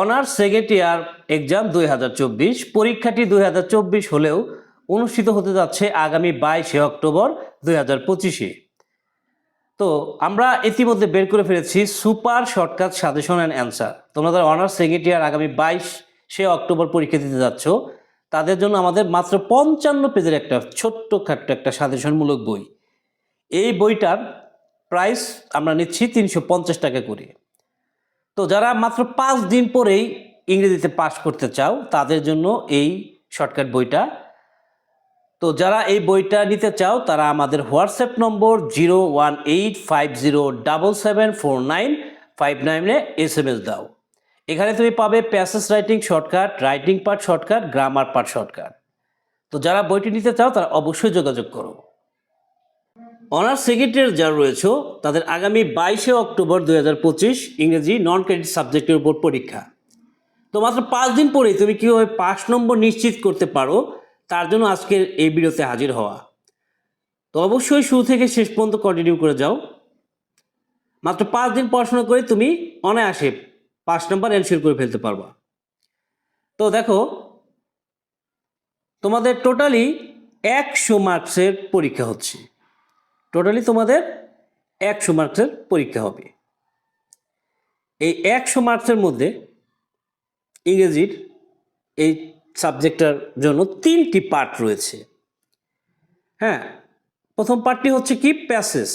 Honours second year exam দুই হাজার চব্বিশ, পরীক্ষাটি দুই হাজার চব্বিশ হলেও অনুষ্ঠিত হতে যাচ্ছে আগামী বাইশে অক্টোবর দুই হাজার পঁচিশে। তো আমরা ইতিমধ্যে বের করে ফেলেছি super shortcut suggestion and answer. তোমরা যারা অনার্স সেকেন্ড ইয়ার আগামী বাইশে অক্টোবর পরীক্ষা দিতে যাচ্ছ, তাদের জন্য আমাদের মাত্র পঞ্চান্ন পেজের একটা ছোট্ট খাট্ট একটা সাজেশনমূলক বই। এই বইটার প্রাইস আমরা নিচ্ছি তিনশো পঞ্চাশ টাকা করে। তো যারা মাত্র পাঁচ দিন পরেই ইংরেজিতে পাশ করতে চাও, তাদের জন্য এই শর্টকাট বইটা। তো যারা এই বইটা নিতে চাও, তারা আমাদের WhatsApp number zero one eight five zero double seven four nine five নাইনে এস এম এস দাও। এখানে তুমি পাবে passage writing shortcut, writing part shortcut, grammar part shortcut. তো যারা বইটি নিতে চাও, তারা অবশ্যই যোগাযোগ করো। অনার্স ইয়ার যারা রয়েছে, তাদের আগামী বাইশে অক্টোবর দুই হাজার পঁচিশ ইংরেজি নন ক্রেডিট সাবজেক্টের উপর পরীক্ষা। তো মাত্র পাঁচ দিন পরেই তুমি কীভাবে পাস নম্বর নিশ্চিত করতে পারো, তার জন্য আজকের এই ভিডিওতে হাজির হওয়া। তো অবশ্যই শুরু থেকে শেষ পর্যন্ত কন্টিনিউ করে যাও। মাত্র পাঁচ দিন পড়াশোনা করে তুমি অনায়াসে পাঁচ নম্বর এনশিওর করে ফেলতে পারবা। তো দেখো, তোমাদের টোটালি একশো মার্কসের পরীক্ষা হচ্ছে। টোটালি তোমাদের একশো মার্কসের পরীক্ষা হবে। এই একশো মার্কসের মধ্যে ইংরেজির এই সাবজেক্টটার জন্য তিনটি পার্ট রয়েছে। হ্যাঁ প্রথম পার্টটি হচ্ছে কি? প্যাসেস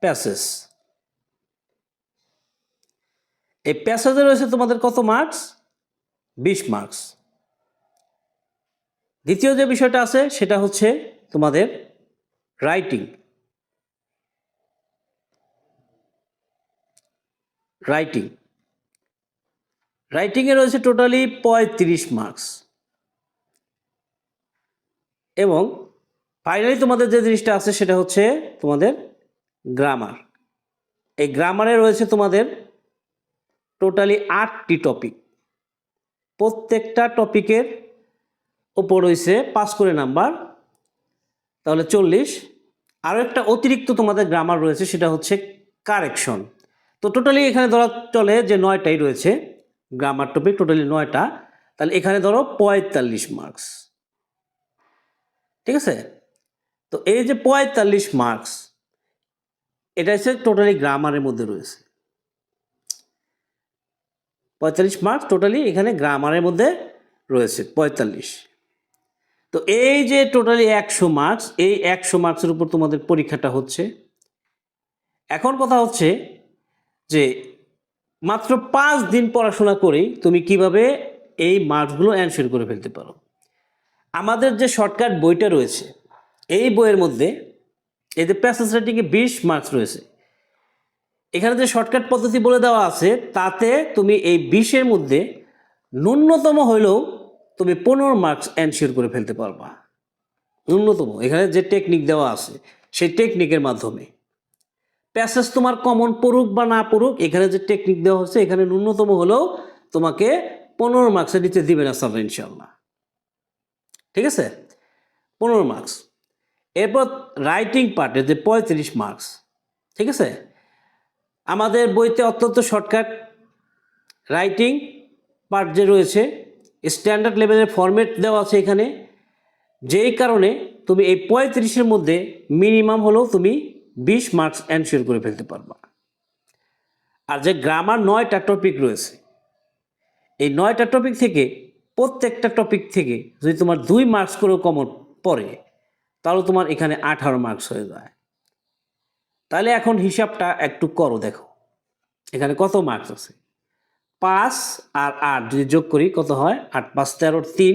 প্যাসেস এই প্যাসেজে রয়েছে তোমাদের কত মার্কস? বিশ মার্কস। দ্বিতীয় যে বিষয়টা আছে, সেটা হচ্ছে তোমাদের রাইটিং রাইটিং রাইটিংয়ে রয়েছে টোটালি পঁয়ত্রিশ মার্কস এবং ফাইনালি তোমাদের যে জিনিসটা আছে সেটা হচ্ছে তোমাদের গ্রামার এই গ্রামারে রয়েছে তোমাদের টোটালি আটটি টপিক প্রত্যেকটা টপিকের ওপর রয়েছে পাস করে নাম্বার তাহলে চল্লিশ আরও একটা অতিরিক্ত তোমাদের গ্রামার রয়েছে, সেটা হচ্ছে কারেকশন তো টোটালি এখানে ধরা চলে যে নয়টাই রয়েছে গ্রামার টপিক টোটালি নয়টা, তাহলে এখানে ধরো পঁয়তাল্লিশ মার্কস ঠিক আছে? তো এই যে পঁয়তাল্লিশ মার্কস এটা হচ্ছে টোটালি গ্রামারের মধ্যে রয়েছে। পঁয়তাল্লিশ মার্কস টোটালি এখানে গ্রামারের মধ্যে রয়েছে, পঁয়তাল্লিশ। তো এই যে টোটালি একশো মার্কস এই একশো মার্কসের উপর তোমাদের পরীক্ষাটা হচ্ছে। এখন কথা হচ্ছে যে মাত্র পাঁচ দিন পড়াশোনা করেই তুমি কীভাবে এই মার্কসগুলো অ্যানসার করে ফেলতে পারো। আমাদের যে শর্টকাট বইটা রয়েছে, এই বইয়ের মধ্যে এতে প্যাসেজ রাইটিংয়ে বিশ মার্কস রয়েছে, এখানে যে শর্টকাট পদ্ধতি বলে দেওয়া আছে, তাতে তুমি এই বিশের মধ্যে ন্যূনতম হলেও তুমি পনেরো মার্কস অ্যানসিওর করে ফেলতে পারবা। ন্যূনতম, এখানে যে টেকনিক দেওয়া আছে, সেই টেকনিকের মাধ্যমে। প্যাসেজ তোমার কমন পড়ুক বা না পড়ুক, এখানে যে টেকনিক দেওয়া হচ্ছে এখানে ন্যূনতম হলেও তোমাকে পনেরো মার্কসের নিচে দিবে না স্যার ইনশাল্লাহ ঠিক আছে? পনেরো মার্কস এরপর রাইটিং পার্টে যে পঁয়ত্রিশ মার্কস ঠিক আছে? আমাদের বইতে অত্যন্ত শর্টকাট রাইটিং পার্ট যে রয়েছে স্ট্যান্ডার্ড লেভেলের ফরম্যাট দেওয়া আছে এখানে। যেই কারণে তুমি এই পঁয়ত্রিশের মধ্যে মিনিমাম হলেও তুমি বিশ মার্কস অ্যানসিওর করে ফেলতে পারবা। আর যে গ্রামার নয়টা টপিক রয়েছে, এই নয়টা টপিক থেকে প্রত্যেকটা টপিক থেকে যদি তোমার দুই মার্কস করেও কমন পড়ে, তাহলে তোমার এখানে আঠারো মার্কস হয়ে যায়। তাহলে এখন হিসাবটা একটু করো দেখো। এখানে কত মার্কস আছে? পাঁচ আর আট, যদি যোগ করি, কত হয়? আট, পাঁচ তেরো তিন।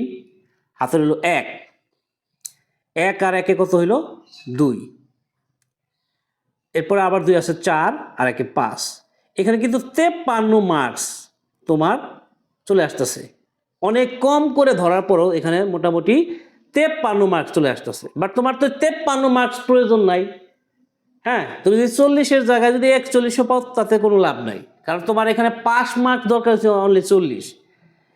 হাতে হলো এক। এক আর একে কত হইল? দুই। এরপরে আবার দুই আছে চার আর একে পাঁচ। এখানে কিন্তু তেপ্পান্ন মার্কস তোমার চলে আসতেছে। অনেক কম করে ধরার পরও এখানে মোটামুটি তেপ্পান্ন মার্কস চলে আসতেছে। বাট তোমার তো তেপ্পান্ন মার্কস প্রয়োজন নাই। হ্যাঁ তুমি যদি চল্লিশের জায়গায় যদি একচল্লিশও পাও, তাতে কোনো লাভ নাই। কারণ তোমার এখানে পাস মার্ক দরকার হচ্ছে অনলি চল্লিশ।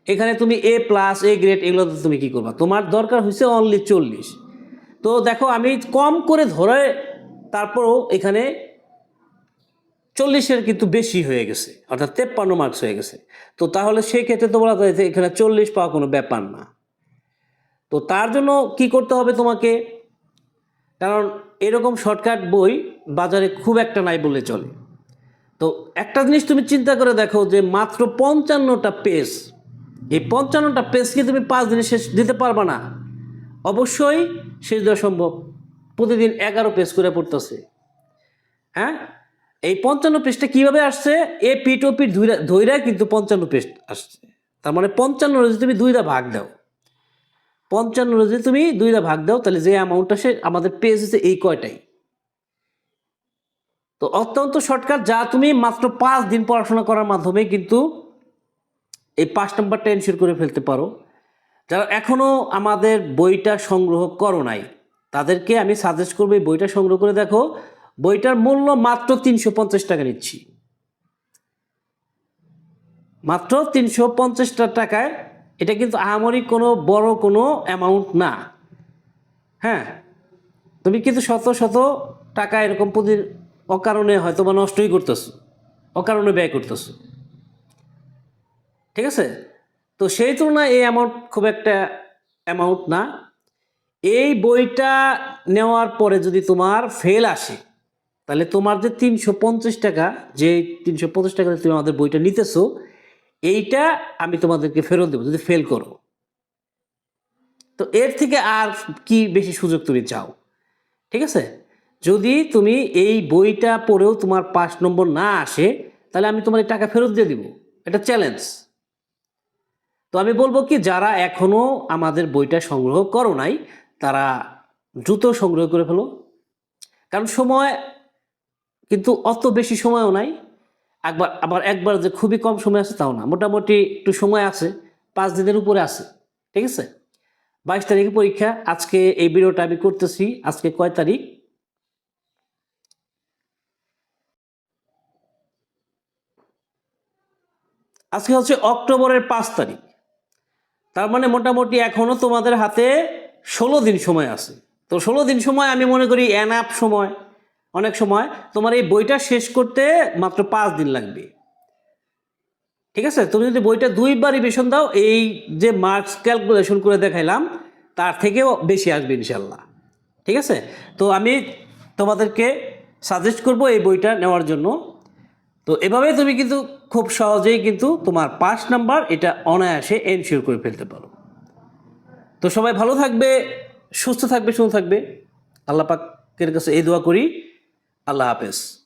এখানে তুমি এ প্লাস এ গ্রেড এগুলো তুমি কি করবা? তোমার দরকার হচ্ছে অনলি চল্লিশ। তো দেখো আমি কম করে ধরে তারপরও এখানে চল্লিশের কিন্তু বেশি হয়ে গেছে, অর্থাৎ তেপ্পান্ন মার্কস হয়ে গেছে। তো তাহলে সেই ক্ষেত্রে তো বলা যায় যে এখানে চল্লিশ পাওয়া কোনো ব্যাপার না। তো তার জন্য কি করতে হবে তোমাকে? কারণ এরকম শর্টকাট বই বাজারে খুব একটা নাই বললে চলে। তো একটা জিনিস তুমি চিন্তা করে দেখো যে মাত্র পঞ্চান্নটা পেজ, এই পঞ্চান্নটা পেজ কি তুমি পাঁচ দিনে শেষ দিতে পারবে না? অবশ্যই শেষ দেওয়া সম্ভব। প্রতিদিন এগারো পেজ করে পড়তেছে। হ্যাঁ? এই পঞ্চান্ন পেজটা কীভাবে আসছে? এ পিট ও পিট ধৈরা ধৈরা কিন্তু পঞ্চান্ন পেজ আসছে। তার মানে পঞ্চান্ন যদি তুমি দুইটা ভাগ দাও, পঞ্চান্ন যদি তুমি দুইটা ভাগ দাও, তাহলে যে অ্যামাউন্টটা সে আমাদের পেজ হচ্ছে এই কয়টাই? তো অত্যন্ত শর্টকাট যা তুমি মাত্র পাঁচ দিন পড়াশোনা করার মাধ্যমে কিন্তু এই পাঁচ নম্বরটা এনশিওর করে ফেলতে পারো। যারা এখনও আমাদের বইটা সংগ্রহ করো নাই, তাদেরকে আমি সাজেস্ট করব এই বইটা সংগ্রহ করে দেখো। বইটার মূল্য মাত্র তিনশো পঞ্চাশ টাকা নিচ্ছি। মাত্র তিনশো পঞ্চাশটা টাকায় এটা কিন্তু আহামরি কোনো বড় কোনো অ্যামাউন্ট না। হ্যাঁ? তুমি কিন্তু শত শত টাকা এরকম প্রতি অকারণে হয়তো বা নষ্টই করতেছো, অকারণে ব্যয় করতেছো। ঠিক আছে? তো সেই তুলনায় এই অ্যামাউন্ট খুব একটা অ্যামাউন্ট না। এই বইটা নেওয়ার পরে যদি তোমার ফেল আসে, তাহলে তোমার যে তিনশো পঞ্চাশ টাকা, যে তিনশো পঞ্চাশ টাকা তুমি আমাদের বইটা নিতেছো, এইটা আমি তোমাদেরকে ফেরত দেবো, যদি ফেল করো। তো এর থেকে আর কি বেশি সুযোগ তুমি চাও? ঠিক আছে? যদি তুমি এই বইটা পড়েও তোমার পাঁচ নম্বর না আসে, তাহলে আমি তোমার এই টাকা ফেরত দিয়ে দিব। এটা চ্যালেঞ্জ তো আমি বলব কি, যারা এখনও আমাদের বইটা সংগ্রহ করো নাই, তারা দ্রুত সংগ্রহ করে ফেলো। কারণ সময় কিন্তু অত বেশি সময়ও নাই। একবার, আবার একবার যে খুবই কম সময় আছে তাও না। মোটামুটি একটু সময় আছে, পাঁচ দিনের উপরে আছে। ঠিক আছে? বাইশ তারিখে পরীক্ষা। আজকে এই ভিডিওটা আমি করতেছি। আজকে কয় তারিখ? আজকে হচ্ছে অক্টোবরের পাঁচ তারিখ। তার মানে মোটামুটি এখনও তোমাদের হাতে ষোলো দিন সময় আছে। তো ষোলো দিন সময় আমি মনে করি অ্যানাপ সময়। অনেক সময় তোমার এই বইটা শেষ করতে মাত্র পাঁচ দিন লাগবে। ঠিক আছে? তুমি যদি বইটা দুইবার রিভিশন দাও, এই যে মার্কস ক্যালকুলেশন করে দেখাইলাম, তার থেকেও বেশি আসবে ইনশাল্লাহ ঠিক আছে? তো আমি তোমাদেরকে সাজেস্ট করব এই বইটা নেওয়ার জন্য। তো এভাবে তুমি কিন্তু খুব সহজেই কিন্তু তোমার পাঁচ নাম্বার এটা অনায়াসে এনশিওর করে ফেলতে পারো। তো সবাই ভালো থাকবে, সুস্থ থাকবে, সুন্দর থাকবে। আল্লাহ পাকের কাছে এই দোয়া করি। আল্লাহ হাফেজ।